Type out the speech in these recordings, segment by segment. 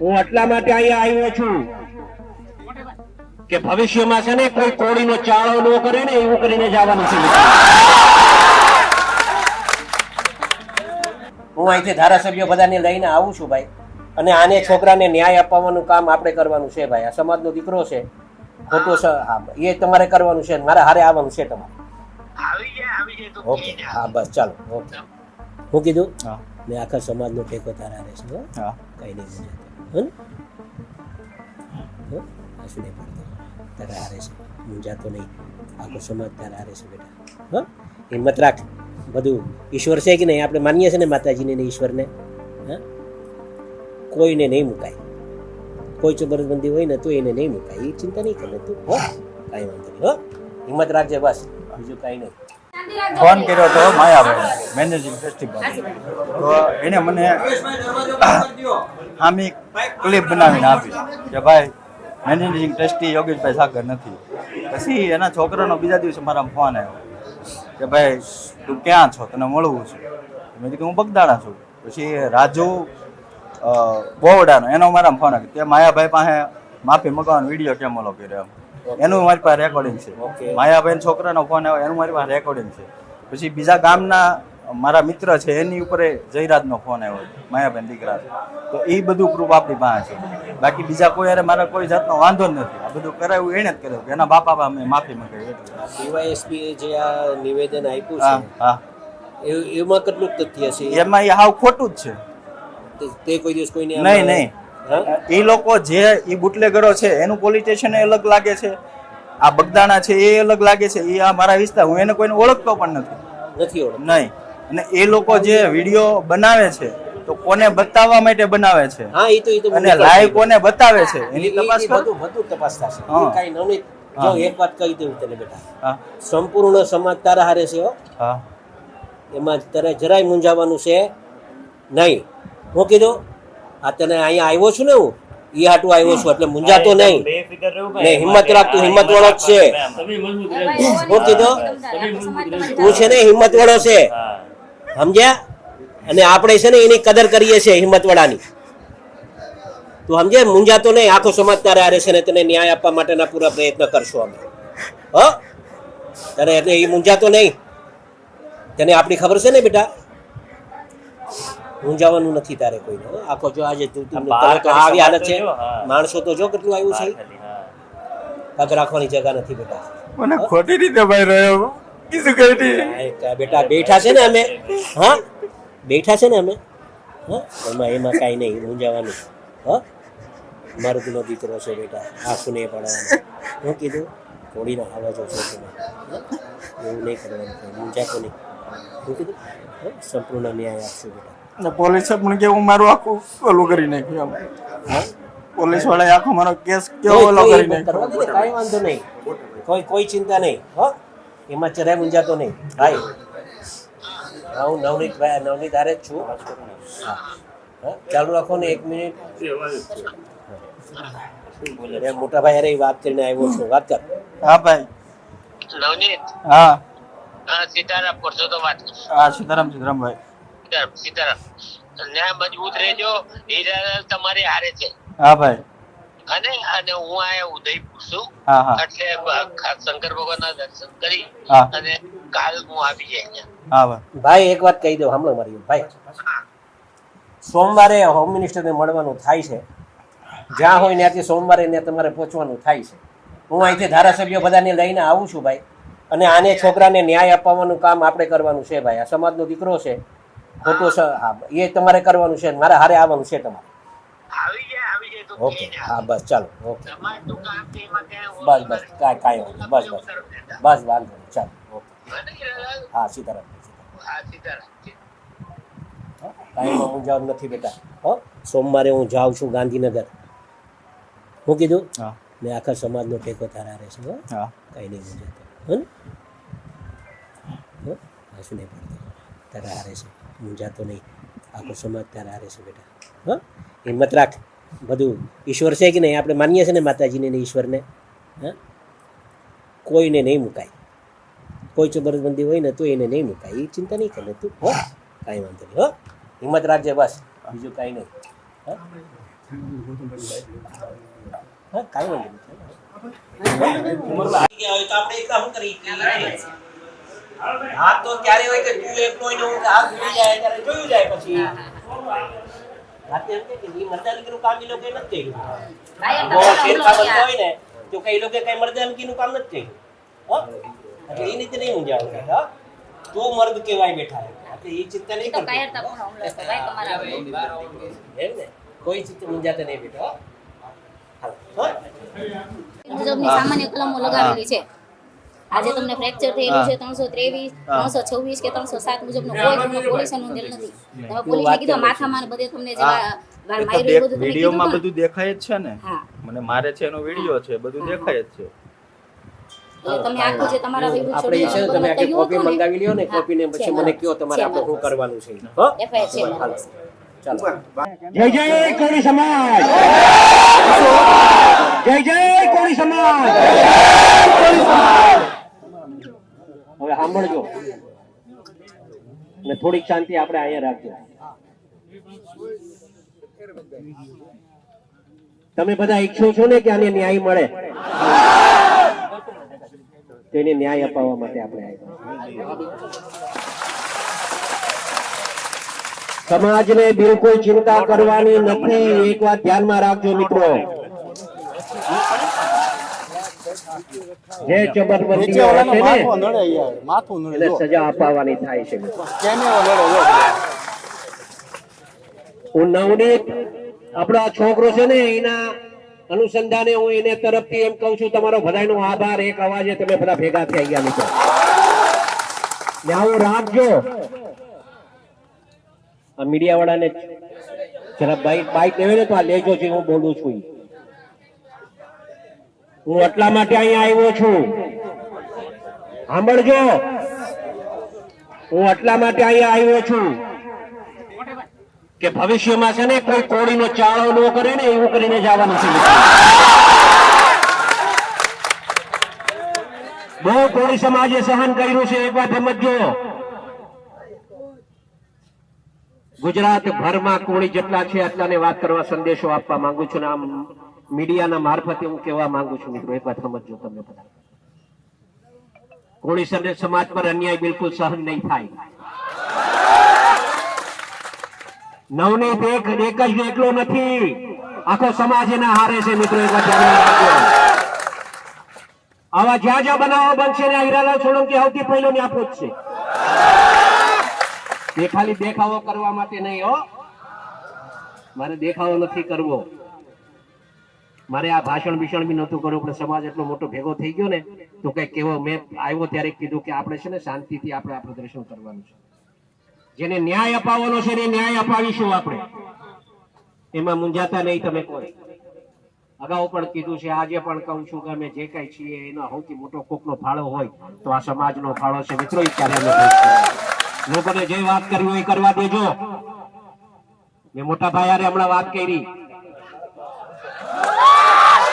હું એટલા માટે અહીંયા આવ્યો છું કે ભવિષ્યમાં છે ને કોઈ કોળીનો ચાળો ન કરે ને એવું કરીને જવાનું છે. હું અહીંથી ધારાસભ્યો બધાને લઈને આવું છું ભાઈ. અને આને છોકરાને ન્યાય અપાવવાનું કામ આપણે કરવાનું છે ભાઈ. આ સમાજનો દીકરો છે. ખોટો છે હા એ તમારે કરવાનું છે. મારે હારે આવવાનું છે તમારે. આવી જાય આવી જાય તો ઓકે. હા બસ ચાલો. ઓકે. હું કીધું? મેં આખા સમાજનો ટેકો તારા રહેશે હો. કઈ નહીં હો હો આંસુ નહીં પડતો તારા હારે છે મૂંઝાતો નહીં આખો સમાજ તારે હારે છે બેટા હો હિંમત રાખ બધું ઈશ્વર છે કે નહીં આપણે માનીએ છીએ ને માતાજીને ને ઈશ્વરને હા કોઈને નહીં મુકાય કોઈ ચબરબંધી હોય ને તો એને નહીં મુકાય એ ચિંતા નહીં કરે તું હો કાંઈ વાંધો નહીં હો હિંમત રાખજે બસ બીજું કાંઈ નહીં ફોન કર્યો તો માયાભાઈ મેનેજિંગ ફેસ્ટિવલ તો એને મને આમી ક્લિપ બનાવીને આપી કે ભાઈ, મેનેજિંગ ટ્રસ્ટી યોગેશભાઈ સાગર નથી. પછી એના છોકરાનો બીજા દિવસે મારા ફોન આવ્યો કે ભાઈ, તું ક્યાં છો? તને મળવું છે? મેં કીધું હું બગદાણા છું. પછી રાજુ બોવડાનો એનો મારા ફોન આવ્યો તે માયાભાઈ પાસે માફી મગાવવાનો વીડિયો કેમ ઓલો કર્યો એમ. એનું મારી પાસે રેકોર્ડિંગ. છે. માયાબેન છોકરાનો ફોન આવ્યો એનું મારી પાસે રેકોર્ડિંગ છે. પછી બીજા ગામના મારા મિત્ર છે એની ઉપર જયરાજનો ફોન આવ્યો માયાબેન દીકરા તો એ બધું પ્રૂફ આપણી પાસે છે. બાકી બીજા કોઈ હારે મારા કોઈ જાતનો વાંધો જ નથી. આ બધું કરાવ્યું એને જ કર્યું કે એના બાપા અમે મેં માફી મંગાવી એટલે ડીવાયએસપી જે આ નિવેદન આપ્યું હા છે હા. એમાં કેટલું તથ્ય છે? એમાં એ હાવ ખોટું જ છે. તે- તે કોઈ દિવસ કોઈને નહીં નહીં? એ લોકો જે એ બુટલેગરો છે એનું પોલીસ સ્ટેશન અલગ લાગે છે. આ બગદાણા છે એ અલગ લાગે છે. એ આ મારા વિસ્તાર હું એને કોઈને ઓળખતો પણ નથી. નથી ઓળખ નહીં. અને એ લોકો જે વીડિયો બનાવે છે તો કોને બતાવવા માટે બનાવે છે? હા એ તો એ તો અને લાઈવ કોને બતાવે છે? એની તપાસ બધું બધું તપાસ થશે. કાંઈ જો એક વાત કહી દઉં તને બેટા. હા. સંપૂર્ણ સમાજ તારા હારે છે હા. એમાં તારે જરાય મૂંઝાવાનું છે નહીં. હું કીધું? આ તને અહીંયા આવ્યો છું ને હું? ઈ હાટું આવ્યો છું એટલે મુંજાતો નહીં. ને હિંમત રાખ તું હિંમત વાળો જ છે. શું કીધો? તું છે ને હિંમત વાળો છે. સમજ્યા? અને આપણે છે ને એની કદર કરીએ છીએ હિંમત વાળાની. તું સમજે મુંજાતો નહીં. આખો સમાજ તારે આરે છે ને તને ન્યાય આપવા માટેના પૂરા પ્રયત્ન કરશું અમે. હ? તારે એટલે એ મુંજાતો નહીં. તને આપણી ખબર છે ને બેટા? મૂંઝાવાનું નથી તારે કોઈને આખો જો આજે આવી હાલત છે. માણસો તો જો કેટલું આવ્યું છે. પગ રાખવાની જગા નથી બેટા. મને ખોટી રીતે ભાઈ રહ્યો કીધું કઈ બેટા બેઠા છે ને અમે. હા? બેઠા છે ને અમે? હા? એમાં એમાં કાંઈ નહીં મૂંઝાવાનું. હા? મારો દિનો દીકરો છે બેટા આંસુ નહીં પડવાનું હું કીધું થોડીના આવાજો છે તમે હા? એવું નહીં કરવાનું મૂંઝાતો નહીં. હું કીધું સંપૂર્ણ ન્યાય આપશું બેટા. પોલીસે પણ કેવું મારું આખું ઓલું કરી નાખ્યું એમ. હા? પોલીસવાળા આખો મારો કેસ કેવો ઓલો કરી નાખ્યો. કઈ વાંધો નહીં. કોઈ કોઈ ચિંતા નહીં હો. એમાં ચરાય મુંજાતો નહીં. ભાઈ હા, હું નવનીત ભાઈ નવનીત આરે જ છું. હા. હા, ચાલુ રાખો ને એક મિનિટ. મોટા ભાઈ અરે વાત કરીને આવ્યો છું. વાત કર. હા ભાઈ. નવનીત? હા. હા સીતારામ પરસો તો વાત હા સીતારામ સીતારામ ભાઈ. સીતારામ સીતારામ ન્યાય મજબૂત રહેજો હીરાલાલ તમારી હારે છે. હા ભાઈ. અને અને હું આયા ઉદયપુર છું. હા હા. એટલે શંકર ભગવાન ના દર્શન કરી અને કાલ હું આવી જાય અહીંયા. ભાઈ. ભાઈ એક વાત કહી દઉં સાંભળો મારી ભાઈ. સોમવારે હોમ મિનિસ્ટરને મળવાનું થાય છે. જ્યાં હોય ત્યાંથી સોમવારે ત્યાં તમારે પહોંચવાનું થાય છે. હું અહીંથી ધારાસભ્યો બધાને લઈને આવું છું ભાઈ. અને આને છોકરાને ન્યાય અપાવવાનું કામ આપણે કરવાનું છે ભાઈ. આ સમાજનો દીકરો છે. ખોટો છે હા એ તમારે કરવાનું છે મારે હારે આવવાનું છે તમારે. આવી જાય આવી જાય તો ઓકે હા બસ ચાલો ઓકે. બસ બસ કાંઈ કાંઈ વાંધો નહીં. બસ બસ. બસ વાંધો નહીં ચાલો ઓકે. હા સીતારામ સીતારામ. હા? કાંઈમાં નથી બેટા. હો સોમવારે હું જાઉં છું ગાંધીનગર. હું કીધું? હા. મેં આખા સમાજનો ટેકો તારા રહેશે હો. હા. કાંઈ નહીં હો હો આંસુ નહીં પડતો? તારા હારે છે મૂંઝાતો નહીં આખો સમાજ તારા હારે છે બેટા હા હિંમત રાખ બધું ઈશ્વર છે કે નહીં આપણે માનીએ છીએ ને માતાજીને ને ઈશ્વરને હા કોઈને નહીં મુકાય કોઈ ચબરબંધી હોય ને તો એને નહીં મુકાય એ ચિંતા નહીં કરે તું હો કાંઈ વાંધો નહીં હો હિંમત રાખજે બસ બીજું કાંઈ નહીં હા હા કાંઈ વાંધો નથી હા તો ક્યારે હોય કે તું એકલો હોય ને હું હાથ ભૂલી જાય ત્યારે જોયું જાય પછી. રાતે એમ કે કે ઈ કામ ઈ લોકોએ નથી કર્યું. બહુ ફેરફાર હોય ને તો કઈ લોકો કઈ મર્દાનગીનું કામ નથી કર્યું. એટલે એ રીતે નહીં મૂંઝાવું હા? તું મર્દ કેવાય બેઠા એટલે એ ચિંતા નહીં કરતો. કોઈ ચિંતા મૂંઝાતા નહીં બેઠો સામાન્ય કલમો લગાવેલી છે. આજે તમને ફ્રેક્ચર થયેલું છે ત્રણસો ત્રેવીસ ત્રણસો છવ્વીસ કે ત્રણસો સાત મુજબનો કોઈ તમને પોલીસે નોંધેલ નથી. તમે પોલીસે કીધું માથામાં બધે તમને જે વા- વાર એ તો માર્યું એ દેખ- બધું તમે કીધું વિડીયોમાં બધું દેખાય જ છે ને. મને મારે છે એનો વીડિયો છે બધું દેખાય જ છે. તમે આખું જે તમારા આપણે છે તમે આખી કોપી મંગાવી લ્યો ને કોપી ને પછી મને. કયો તમારે આપણે શું કરવાનું છે. હો? FIR છે મારા. ચાલો. જય જય કોળી સમાજ. જય જય કોળી સમાજ. હવે સાંભળજો ને થોડીક શાંતિ આપણે અહીંયા રાખજો. તમે બધા ઈચ્છો છો ને કે આને ન્યાય મળે? તેને ન્યાય અપાવવા માટે આપણે આવ્યા. સમાજને બિલકુલ ચિંતા કરવાની નથી. એક વાત ધ્યાનમાં રાખજો મિત્રો. જે ચબરબંધીઓ હશે ને એને સજા અપાવવાની થાય છે. નવનીત આપણો આ છોકરો છે ને એના અનુસંધાને હું એને તરફથી એમ કહું છું તમારો બધાનો આભાર. એક અવાજે તમે બધા ભેગા થઈ ગયા મિત્રો. ને આવું રાખજો. આ મીડિયા વાળાને જરા બાઈક બાઈક લેવે ને તો આ લેજો જે હું બોલું છું. હું એટલા માટે અહીંયા આવ્યો છું. સાંભળજો. હું એટલા માટે અહીંયા આવ્યો છું કે ભવિષ્યમાં છે ને કોઈ કોળીનો ચાળો ન કરે ને એવું કરીને જવાનું છે. બહુ કોળી સમાજે સહન કર્યું છે. એક વાત સમજો ગુજરાત ભરમાં કોળી જેટલા છે આટલાને વાત કરવા સંદેશો આપવા માંગુ છું આમ મીડિયાના મારફતે હું કહેવા માંગુ છું મિત્રો, એક વાત સમજો તમે બધા. કોળી સમ- સમાજ પર અન્યાય બિલકુલ સહન નહીં થાય. નવનીત એક એક જ એકલો નથી. આખો સમાજ એના હારે છે મિત્રો, એક આવા જ્યાં જ્યાં બનાવો બનશે ને હીરાલાલ સોલંકી આવતી પહેલો ને આપો જ છે. એ ખાલી દેખાવો કરવા માટે નહીં હો. મારે દેખાવો નથી કરવો. મારે આ ભાષણ ભીષણ બી નતું કરવું, પણ સમાજ એટલો મોટો ભેગો થઈ ગયો ને, તો કઈ કેવો મેં આવ્યો ત્યારે કીધું કે આપણે છે ને શાંતિથી આપણે આ પ્રદર્શન કરવાનું છે. જેને ન્યાય અપાવવાનો છે એને ન્યાય અપાવીશું આપણે. એમાં મુંજાતા નહીં તમે કોઈ. અગાઉ પણ કીધું છે, આજે પણ કહું છું કે અમે જે કઈ છીએ, એનો સૌથી મોટો કોકનો ફાળો હોય, તો આ સમાજનો ફાળો છે મિત્રો. લોકોને જે વાત કરવી હોય કરવા દેજો. મેં મોટા ભાઈ હમણાં વાત કરી.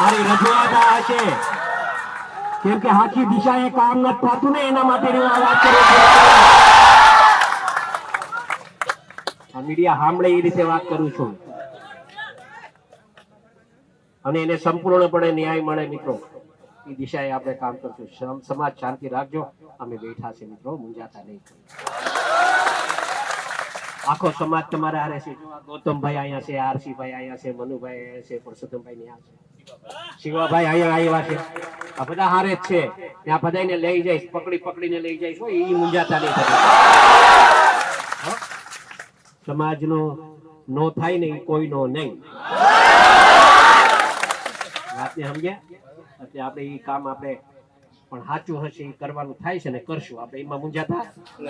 મારી રજૂઆત આ છે. કેમ કે આખી દિશાએ કામ નથી થતું ને એના માટે વાત કરું છું. મીડિયા સાંભળે એ રીતે વાત કરું છું. અને એને સંપૂર્ણપણે ન્યાય મળે મિત્રો. એ દિશાએ આપણે કામ કરશું. સમ- સમાજ શાંતિ રાખજો. અમે બેઠા છે મિત્રો, મૂંઝાતા નહીં આખો સમાજ તમારા હારે છે. ગૌતમભાઈ અહીંયા છે, આરસીભાઈ અહીંયા છે, મનુભાઈ અહીંયા છે પરસોત્તમભાઈ અહીંયા છે. શિવાભાઈ, અહીંયા આવ્યા છે. આ બધા હારે જ છે. ને આ બધાને લઈ જઈશ. પકડી, પકડીને લઈ જઈશ. હોય એ મુંજાતા નહીં સમાજનો નો થાય ને એ કોઈનો નહીં. વાતને સમજ્યા? એટલે આપણે એ કામ આપણે પણ સાચું હશે એ કરવાનું થાય છે ને કરશું. આપણે એમાં મૂંઝાતા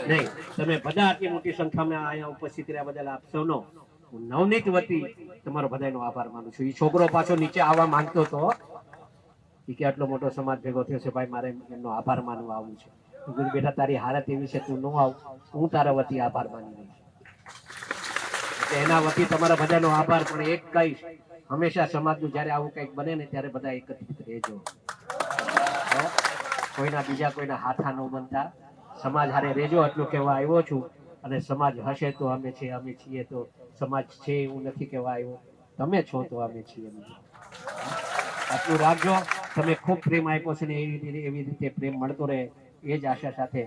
નહીં. તમે બધા આટલી મોટી સંખ્યામાં અહીંયા ઉપસ્થિત રહ્યા બદલ આપ સૌનો હું નવનીત વતી તમારો બધાનો આભાર માનું છું. એ છોકરો પાછો નીચે આવવા માંગતો હતો. એ કે આટલો મોટો સમાજ ભેગો થયો છે, ભાઈ, મારે એમનો આભાર માનવા આવવું છે. બેટા, તારી હાલત એવી છે, તું ન આવ. હું તારા વતી આભાર માની રહીશ એના વતી તમારા બધાનો આભાર, પણ એક કહીશ, હંમેશા સમાજનું જ્યારે આવું કંઈક બને ને ત્યારે બધા એકત્રિત રહેજો. કોઈના બીજા કોઈના હાથા ન બનતા. સમાજ હારે રહેજો એટલું કહેવા આવ્યો છું. અને સમાજ હશે તો અમે છીએ અમે છીએ તો સમાજ છે એવું નથી કહેવા આવ્યો તમે છો તો અમે છીએ. આટલું રાખજો. તમે ખૂબ પ્રેમ આપ્યો છે ને એવી રીતે એવી રીતે પ્રેમ મળતો રહે. એ જ આશા સાથે